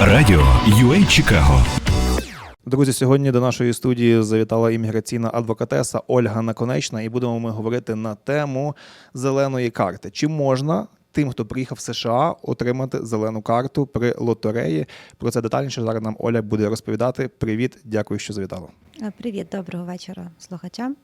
Радіо UA Чикаго. Друзі, сьогодні до нашої студії завітала імміграційна адвокатеса Ольга Наконечна, і будемо ми говорити на тему зеленої карти. Чи можна тим, хто приїхав в США, отримати зелену карту при лотереї? Про це детальніше зараз нам Оля буде розповідати. Привіт, дякую, що завітала. Е, Привіт, доброго вечора слухачам.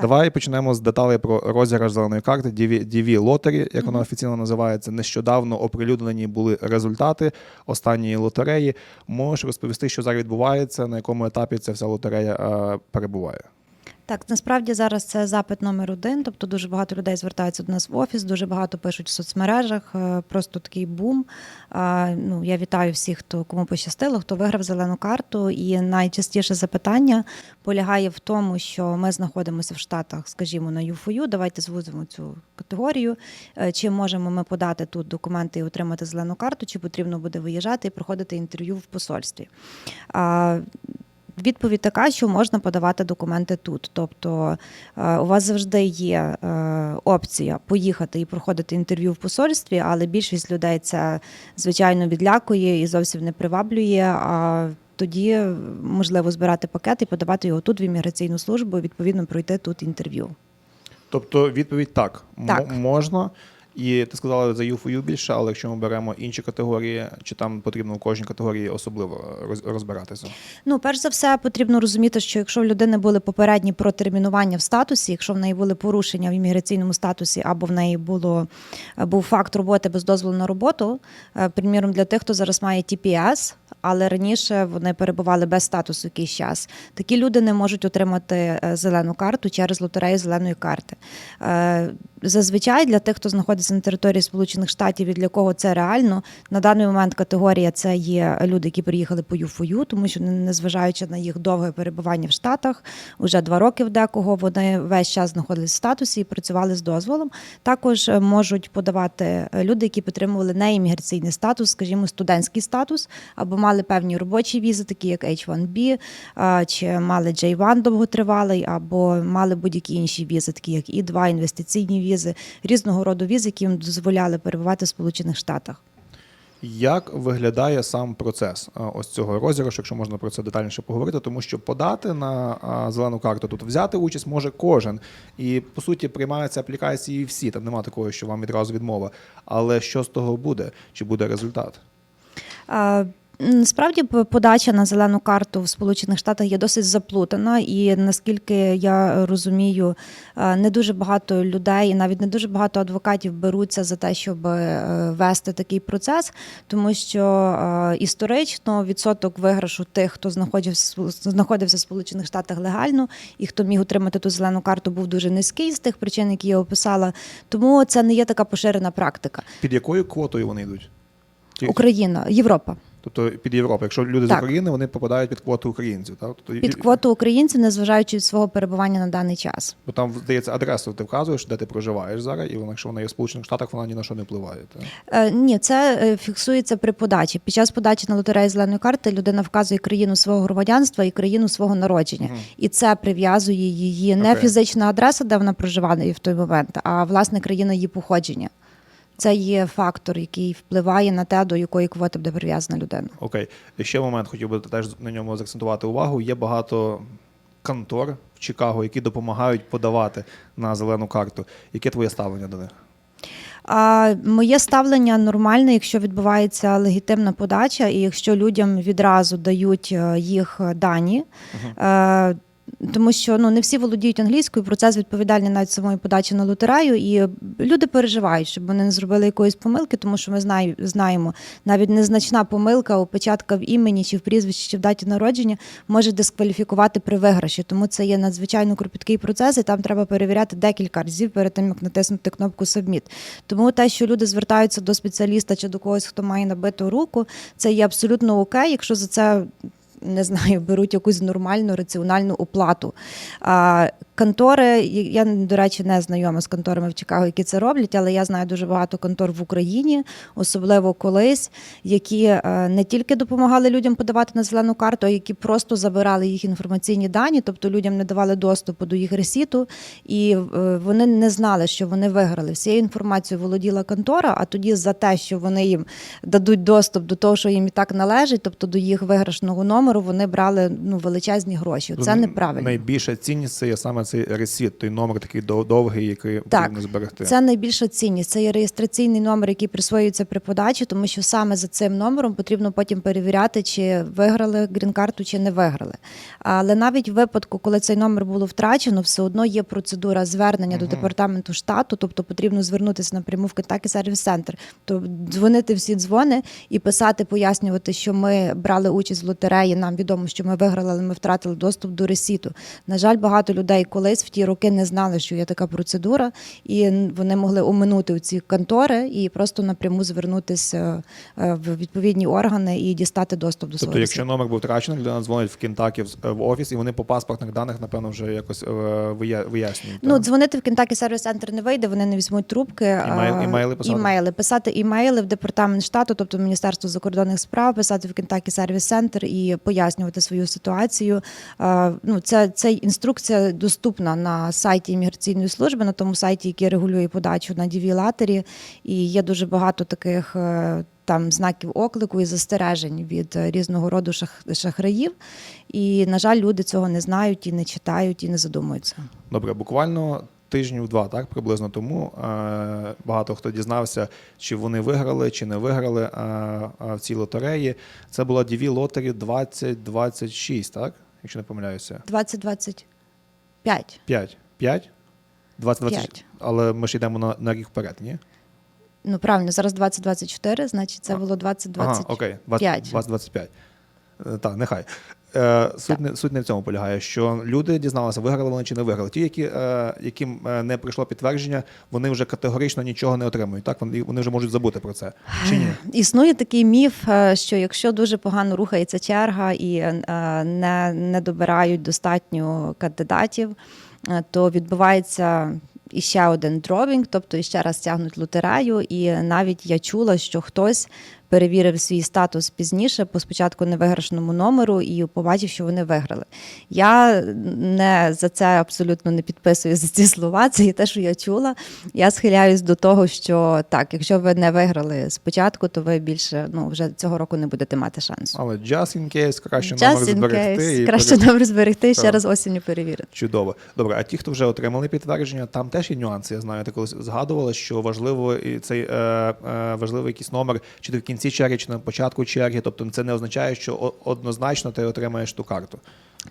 Давай почнемо з деталей про розіграш зеленої карти DV, DV Lottery, як вона офіційно називається. Нещодавно оприлюднені були результати останньої лотереї. Можеш розповісти, що зараз відбувається, на якому етапі ця вся лотерея е, перебуває? Так, насправді зараз це запит номер один. Тобто дуже багато людей звертаються до нас в офіс, дуже багато пишуть в соцмережах. е, Просто такий бум. Ну я вітаю всіх, хто кому пощастило, хто виграв зелену карту. І найчастіше запитання полягає в тому, що ми знаходимося в Штатах, скажімо, на ЮФОЮ. Давайте звузимо цю категорію. Е, Чи можемо ми подати тут документи і отримати зелену карту, чи потрібно буде виїжджати і проходити інтерв'ю в посольстві? Відповідь така, що можна подавати документи тут. Тобто е, у вас завжди є е, опція поїхати і проходити інтерв'ю в посольстві, але більшість людей це звичайно відлякує і зовсім не приваблює. А тоді можливо збирати пакет і подавати його тут в імміграційну службу, і, відповідно пройти тут інтерв'ю. Тобто відповідь так, Так. можна. І ти сказала за UFOU більше, але якщо ми беремо інші категорії, чи там потрібно у кожній категорії особливо розбиратися? Ну, перш за все, потрібно розуміти, що якщо в людини були попередні протермінування в статусі, якщо в неї були порушення в імміграційному статусі, або в неї було був факт роботи без дозволу на роботу, е, приміром для тих, хто зараз має TPS, але раніше вони перебували без статусу якийсь час. Такі люди не можуть отримати е, зелену карту через лотерею зеленої карти. Зазвичай для тих, хто знаходиться на території Сполучених Штатів і для кого це реально, на даний момент категорія це є люди, які приїхали по ЮФОЮ, тому що незважаючи на їх довге перебування в Штатах, вже два роки в декого вони весь час знаходились в статусі і працювали з дозволом. Також е, можуть подавати е, люди, які підтримували неімміграційний статус, скажімо, студентський статус, або мали певні робочі візи, такі як H1B, е, чи мали J1 довготривалий, або мали будь-які інші візи, такі як І2, інвестиційні візи, різного роду візи, які їм дозволяли перебувати в Сполучених Штатах. Як виглядає сам процес ось цього розіграшу, якщо можна про це детальніше поговорити, тому що подати на зелену карту тут взяти участь може кожен, і по суті приймаються аплікації всі. Там немає такого, що вам відразу відмова. Але що з того буде? Чи буде результат? Е, Насправді подача на зелену карту в Сполучених Штатах є досить заплутана, і наскільки я розумію, е, не дуже багато людей, і навіть не дуже багато адвокатів беруться за те, щоб е, вести такий процес, тому що е, історично відсоток виграшу тих, хто знаходився знаходився в Сполучених Штатах легально і хто міг отримати ту зелену карту, був дуже низький з тих причин, які я описала. Тому це не є така поширена практика. Під якою квотою вони йдуть? Україна, Європа. Тобто під Європу. Якщо люди з України, вони попадають під квоту українців. Так? Тобто, Під квоту українців, незважаючи від свого перебування на даний час. Бо там здається адресу, ти вказуєш, де ти проживаєш зараз, і вона, якщо вона є в Сполучених Штатах, вона ні на що не впливає. Так? Е, ні, це е, фіксується при подачі. Під час подачі на лотерею зеленої карти людина вказує країну свого громадянства і країну свого народження, і це прив'язує її не Окей. фізична адреса, де вона проживає в той момент, а власне країна її походження. Це є фактор, який впливає на те, до якої квоти буде прив'язана людина. Окей. І ще момент хотів би теж на ньому заакцентувати увагу. Є багато контор в Чикаго, які допомагають подавати на зелену карту. Яке твоє ставлення до них? А моє ставлення нормальне, якщо відбувається легітимна подача, і якщо людям відразу дають е, їх дані. Е, тому що ну не всі володіють англійською, процес відповідальний навіть самої подачі на лотерею, і люди переживають, щоб вони не зробили якоїсь помилки, тому що ми знаємо, навіть незначна помилка, опечатка в імені чи в прізвищі, чи в даті народження може дискваліфікувати при виграші. Тому це є надзвичайно кропіткий процес, і там треба перевіряти декілька разів перед тим, як натиснути кнопку Submit. Тому те, що люди звертаються до спеціаліста чи до когось, хто має набиту руку, це є абсолютно окей, якщо за це. Не знаю, беруть якусь нормальну раціональну оплату. Контори, я, до речі, не знайома з конторами в Чикаго, які це роблять, але я знаю дуже багато контор в Україні, особливо колись, які е, не тільки допомагали людям подавати на зелену карту, а які просто забирали їх інформаційні дані, тобто людям не давали доступу до їх ресіту, і е, вони не знали, що вони виграли. Всією інформацією володіла контора, а тоді за те, що вони їм дадуть доступ до того, що їм і так належить, тобто до їх виграшного номеру, вони брали ну величезні гроші. Це неправильно. Найбільша цінність це є саме цей ресіт, той номер такий дов- довгий, який потрібно зберегти. Це найбільша цінність. Це є реєстраційний номер, який присвоюється при подачі, тому що саме за цим номером потрібно потім перевіряти, чи виграли грін-карту, чи не виграли. Але навіть в випадку, коли цей номер було втрачено, все одно є процедура звернення до департаменту штату, тобто потрібно звернутися напряму в Kentucky Service Center, то дзвонити всі дзвони і писати, пояснювати, що ми брали участь в лотереї. Нам відомо, що ми виграли, але ми втратили доступ до ресіту. На жаль, багато людей колись в ті роки не знали, що є така процедура, і вони могли оминути ці контори і просто напряму звернутися е, в відповідні органи і дістати доступ до свого Тобто, якщо номер був втрачений, людина дзвонить в Кентакі в, офіс, і вони по паспортних даних, напевно, вже якось е, вияснюють. Ну, дзвонити в Kentucky Service Center не вийде, вони не візьмуть трубки. Імейл- а, імейли писати? Імейли. Писати імейли в департамент штату, тобто в Міністерство закордонних справ, писати в Kentucky Service Center і пояснювати свою ситуацію. Ну, це, це інструкція доступна на сайті імміграційної служби, на тому сайті, який регулює подачу на дівілатері. І є дуже багато таких. е, Там знаків оклику і застережень від е, різного роду шах, шахраїв. І, на жаль, люди цього не знають і не читають, і не задумуються. Добре, буквально тижнів два, так приблизно тому е, багато хто дізнався, чи вони виграли, чи не виграли в цій лотереї. Це була DV Lottery 2026, так? Якщо не помиляюся. 2025. 5. 5? 2026. П'ять. Але ми ж йдемо на, на рік вперед, ні? Ну правильно, зараз 2024, значить це А. було 2025. Ага, окей, 20, 2025. Е, Так, нехай. Е, суть, не, суть не в цьому полягає, що люди дізналися, виграли вони чи не виграли. Ті, які, е, яким е, не прийшло підтвердження, вони вже категорично нічого не отримують. Так, вони, вони вже можуть забути про це. Чи ні? Існує такий міф, що якщо дуже погано рухається черга і не, не добирають достатньо кандидатів, то відбувається. Іще один дробінг, тобто іще раз тягнуть лотерею, і навіть я чула, що хтось перевірив свій статус пізніше по спочатку невиграшному номеру і побачив, що вони виграли. Я не за це абсолютно не підписую за ці слова. Це є те, що я чула. Я схиляюсь до того, що так, якщо ви не виграли спочатку, то ви більше ну вже цього року не будете мати шансу. Але just in case, краще Just номер in зберегти. case. і краще пере- номер зберегти ще раз осінню перевірити. Чудово. Добре, а ті, хто вже отримали підтвердження, там теж є нюанси. Я знаю, ти колись згадувала, що важливо і цей е, е, важливий якийсь номер, чи кінці черги, чи на початку черги. Тобто це не означає, що однозначно ти отримаєш ту карту.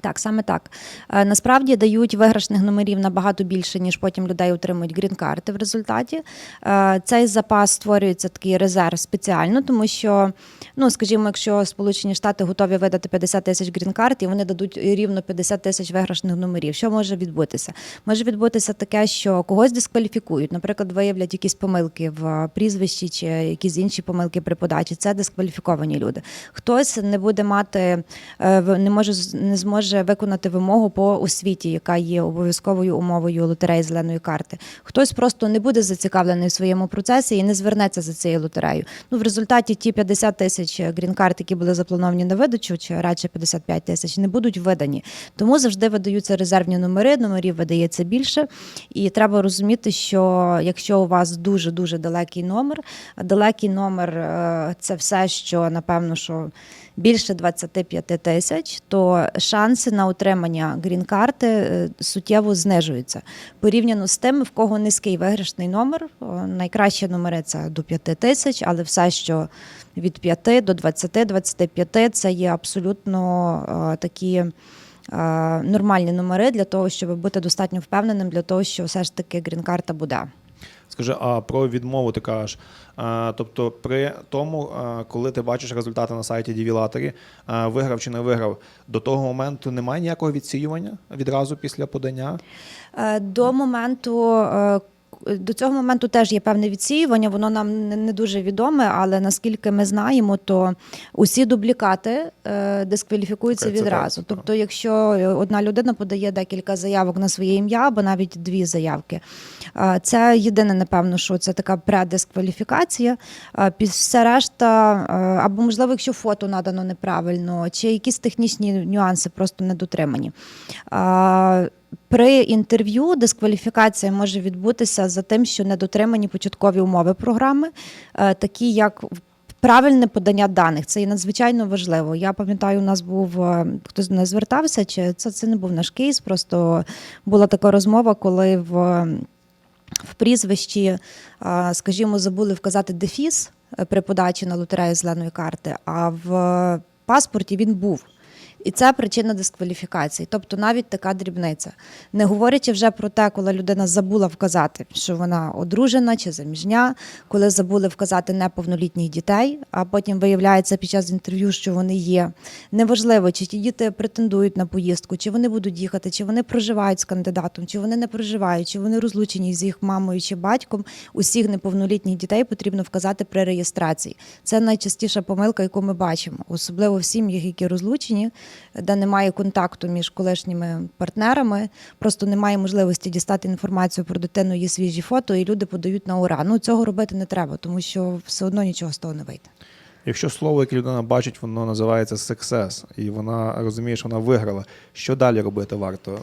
Так, саме так. Е, Насправді дають виграшних номерів набагато більше, ніж потім людей отримують грін-карти в результаті. Е, Цей запас створюється такий резерв спеціально, тому що, ну скажімо, якщо Сполучені Штати готові видати 50 тисяч грін-карт, і вони дадуть рівно 50 тисяч виграшних номерів. Що може відбутися? Може відбутися таке, що когось дискваліфікують, наприклад, виявлять якісь помилки в прізвищі чи якісь інші помилки при подачі. Це дискваліфіковані люди. Хтось не буде мати, е, не може не зможе виконати вимогу по освіті, яка є обов'язковою умовою лотереї зеленої карти. Хтось просто не буде зацікавлений в своєму процесі і не звернеться за цією лотереєю. Ну в результаті ті 50 тисяч грін-карт, які були заплановані на видачу, чи радше 55 тисяч, не будуть видані. Тому завжди видаються резервні номери, номерів видається більше. І треба розуміти, що якщо у вас дуже дуже далекий номер, далекий номер е, це все, що напевно, що більше 25 тисяч, то шанси на отримання грін-карти е, суттєво знижуються. Порівняно з тим, в кого низький виграшний номер, найкращі номери це до 5 тисяч, але все, що від 5 до 20-25, це є абсолютно е, такі. е, Нормальні номери для того, щоб бути достатньо впевненим для того, що все ж таки грін-карта буде. Скажи, а про відмову ти кажеш. А, тобто, при тому, коли ти бачиш результати на сайті Дівілатері, виграв чи не виграв, до того моменту немає ніякого відсіювання відразу після подання. Е, До моменту, е, до цього моменту теж є певне відсіювання, воно нам не, дуже відоме, але наскільки ми знаємо, то усі дублікати е, дискваліфікуються відразу. Тобто, якщо одна людина подає декілька заявок на своє ім'я, або навіть дві заявки, е, це єдине, напевно, що це така предискваліфікація. Е, все решта, або можливо, якщо фото надано неправильно, чи якісь технічні нюанси просто не дотримані. Е, При інтерв'ю дискваліфікація може відбутися за тим, що не дотримані початкові умови програми, е, такі як правильне подання даних. Це є надзвичайно важливо. Я пам'ятаю, у нас був е, хтось до нас звертався, чи це, це не був наш кейс, просто була така розмова, коли в в прізвищі, скажімо, забули вказати дефіс е, при подачі на лотерею зеленої карти, а в паспорті він був. І це причина дискваліфікації, тобто навіть така дрібниця. Не говорячи вже про те, коли людина забула вказати, що вона одружена чи заміжня, коли забули вказати неповнолітніх дітей, а потім виявляється під час інтерв'ю, що вони є. Неважливо, чи ті діти претендують на поїздку, чи вони будуть їхати, чи вони проживають з кандидатом, чи вони не проживають, чи вони розлучені з їх мамою чи батьком. Усіх неповнолітніх дітей потрібно вказати при реєстрації. Це найчастіша помилка, яку ми бачимо, особливо в сім'ях, які розлучені, де немає контакту між колишніми партнерами, просто немає можливості дістати інформацію про дитину, є свіжі фото, і люди подають на ура. Ну цього робити не треба, тому що все одно нічого з того не вийде. Якщо слово, яке людина бачить, воно називається success, і вона розуміє, що вона виграла. Що далі робити варто?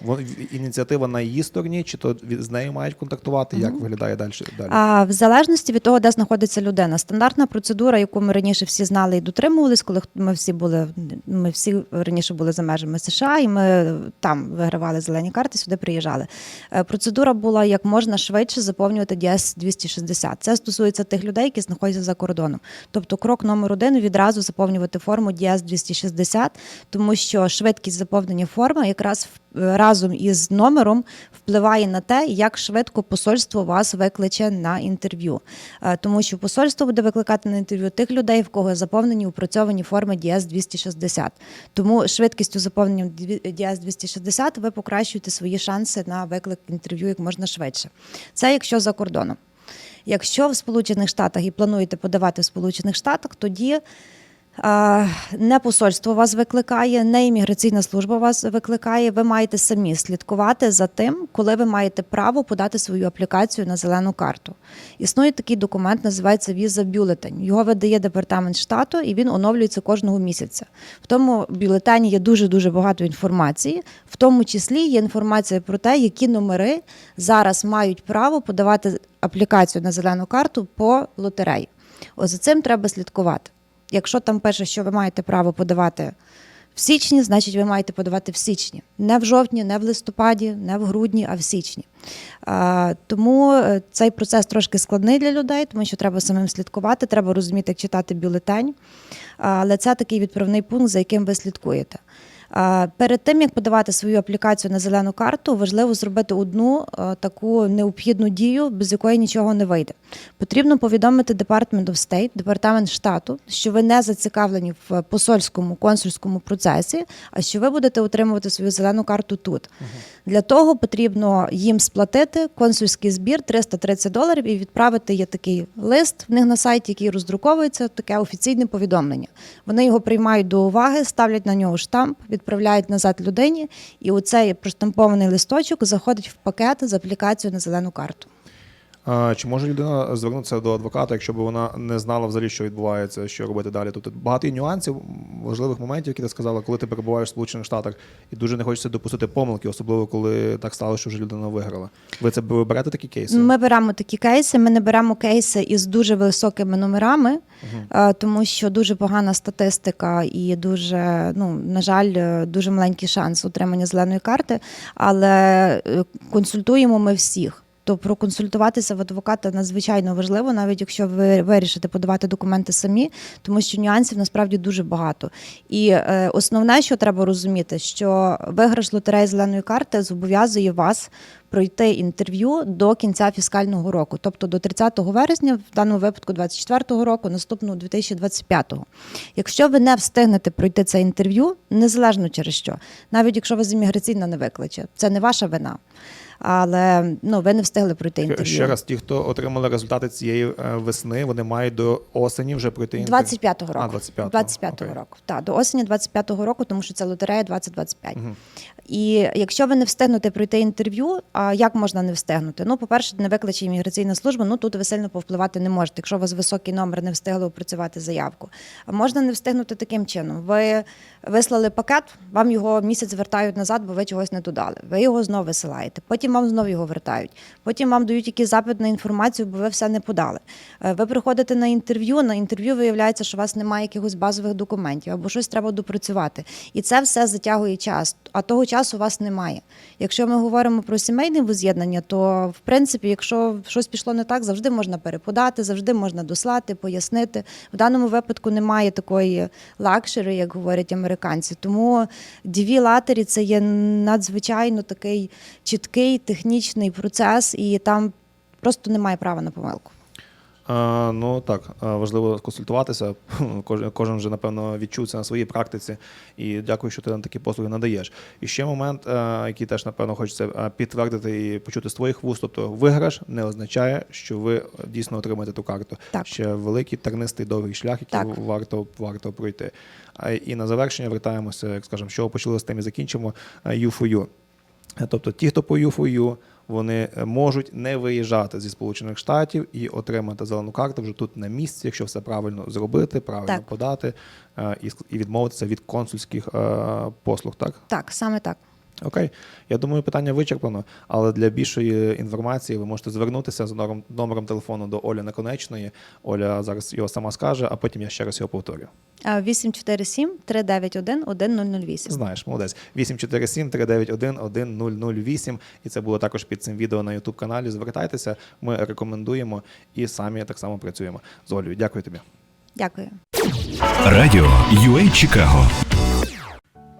Ініціатива на її стороні, чи то з нею мають контактувати? Як виглядає далі? далі? А в залежності від того, де знаходиться людина, стандартна процедура, яку ми раніше всі знали і дотримувались, коли ми всі були, ми всі раніше були за межами США, і ми там вигравали зелені карти, сюди приїжджали. Е, Процедура була як можна швидше заповнювати ДС 260. Це стосується тих людей, які знаходяться за кордоном. Тобто, крок номер один відразу заповнювати форму ДС 260, тому що швидкість заповнення форми якраз в- разом із номером впливає на те, як швидко посольство вас викличе на інтерв'ю. Е, Тому що посольство буде викликати на інтерв'ю тих людей, в кого заповнені упрацьовані форми ДС 260. Тому швидкістю заповнення ДС 260 ви покращуєте свої шанси на виклик інтерв'ю як можна швидше. Це якщо за кордоном. Якщо в Сполучених Штатах і плануєте подавати в Сполучених Штатах, тоді не посольство вас викликає, не імміграційна служба вас викликає. Ви маєте самі слідкувати за тим, коли ви маєте право подати свою аплікацію на зелену карту. Існує такий документ, називається віза бюлетень. Його видає департамент штату, і він оновлюється кожного місяця. В тому бюлетені є дуже дуже багато інформації, в тому числі є інформація про те, які номери зараз мають право подавати аплікацію на зелену карту по лотереї. Ось за цим треба слідкувати. Якщо там пише, що ви маєте право подавати в січні, значить ви маєте подавати в січні. Не в жовтні, не в листопаді, не в грудні, а в січні. Тому е, цей процес трошки складний для людей, тому що треба самим слідкувати, треба розуміти, як читати бюлетень. Але це такий відправний пункт, за яким ви слідкуєте. Перед тим як подавати свою аплікацію на зелену карту, важливо зробити одну е, таку необхідну дію, без якої нічого не вийде. Потрібно повідомити Department of State, департамент штату, що ви не зацікавлені в посольському консульському процесі, а що ви будете отримувати свою зелену карту тут. Для того потрібно їм сплатити консульський збір 330 доларів і відправити є такий лист в них на сайті, який роздруковується, таке офіційне повідомлення. Вони його приймають до уваги, ставлять на нього штамп, відправляють назад людині, і оцей проштампований листочок заходить в пакет з аплікацією на зелену карту. Чи може людина звернутися до адвоката, якщо б вона не знала взагалі, що відбувається, що робити далі? Тут багато є нюансів, важливих моментів, які ти сказала, коли ти перебуваєш в Сполучених Штатах, і дуже не хочеться допустити помилки, особливо коли так стало, що вже людина виграла. Ви це ви берете такі кейси? Ми беремо такі кейси. Ми не беремо кейси із дуже високими номерами, е, тому що дуже погана статистика і дуже, ну на жаль, дуже маленький шанс отримання зеленої карти. Але е, консультуємо ми всіх. То проконсультуватися в адвоката надзвичайно важливо, навіть якщо ви вирішите подавати документи самі, тому що нюансів насправді дуже багато. І е, основне, що треба розуміти, що виграш лотереї зеленої карти зобов'язує вас пройти інтерв'ю до кінця фіскального року, тобто до 30 вересня, в даному випадку 24 року, наступного 2025. Якщо ви не встигнете пройти це інтерв'ю, незалежно через що, навіть якщо вас імміграційна не викличе, це не ваша вина. Але ну ви не встигли пройти інтерв'ю. Ще раз, ті, хто отримали результати цієї е, весни, вони мають до осені вже пройти інтерв'ю. 25-го року. А, 25-го. 25-го року. Так, до осені 25-го року, тому що це лотерея 2025. Мгм. І якщо ви не встигнете пройти інтерв'ю, а як можна не встигнути? Ну, по-перше, не викличе імміграційна служба, ну тут ви сильно повпливати не можете. Якщо у вас високий номер, не встигли опрацювати заявку. А можна не встигнути таким чином. Ви вислали пакет, вам його місяць вертають назад, бо ви чогось не додали. Ви його знову висилаєте. Потім вам знову його вертають. Потім вам дають якийсь запит на інформацію, бо ви все не подали. Е, Ви приходите на інтерв'ю. На інтерв'ю виявляється, що у вас немає якихось базових документів або щось треба допрацювати. І це все затягує час. А того часу у вас немає. Якщо ми говоримо про сімейне воз'єднання, то в принципі, якщо щось пішло не так, завжди можна переподати, завжди можна дослати, пояснити. В даному випадку немає такої лакшери, як говорять американці. Тому DV латері це є надзвичайно такий чіткий технічний процес, і там просто немає права на помилку. А, ну так, важливо консультуватися. Кожен, кожен вже, напевно, відчув це на своїй практиці. І дякую, що ти нам такі послуги надаєш. І ще момент, який теж, напевно, хочеться підтвердити і почути з твоїх вуст. Тобто виграш не означає, що ви е, дійсно отримаєте ту карту. Так. Ще великий тернистий довгий шлях, який Так. варто, варто пройти. А, і на завершення вертаємося, як скажемо, чого почали з тим і закінчимо. а, U for you. Е, Тобто ті, хто по U4U, вони е, можуть не виїжджати зі Сполучених Штатів і отримати зелену карту вже тут на місці, якщо все правильно зробити, правильно Так. подати е, і, відмовитися від консульських е, послуг. Так, Так, саме так. Окей. Я думаю, питання вичерпано, але для більшої інформації ви можете звернутися за номером, номером телефону до Олі Наконечної. Оля зараз його сама скаже, а потім я ще раз його повторю. А, 847 391 1008. Знаєш, молодець. 847 391 1008. І це було також під цим відео на youtube каналі. Звертайтеся, ми рекомендуємо і самі так само працюємо з Олею. Дякую тобі. Дякую. Радіо UA Чикаго.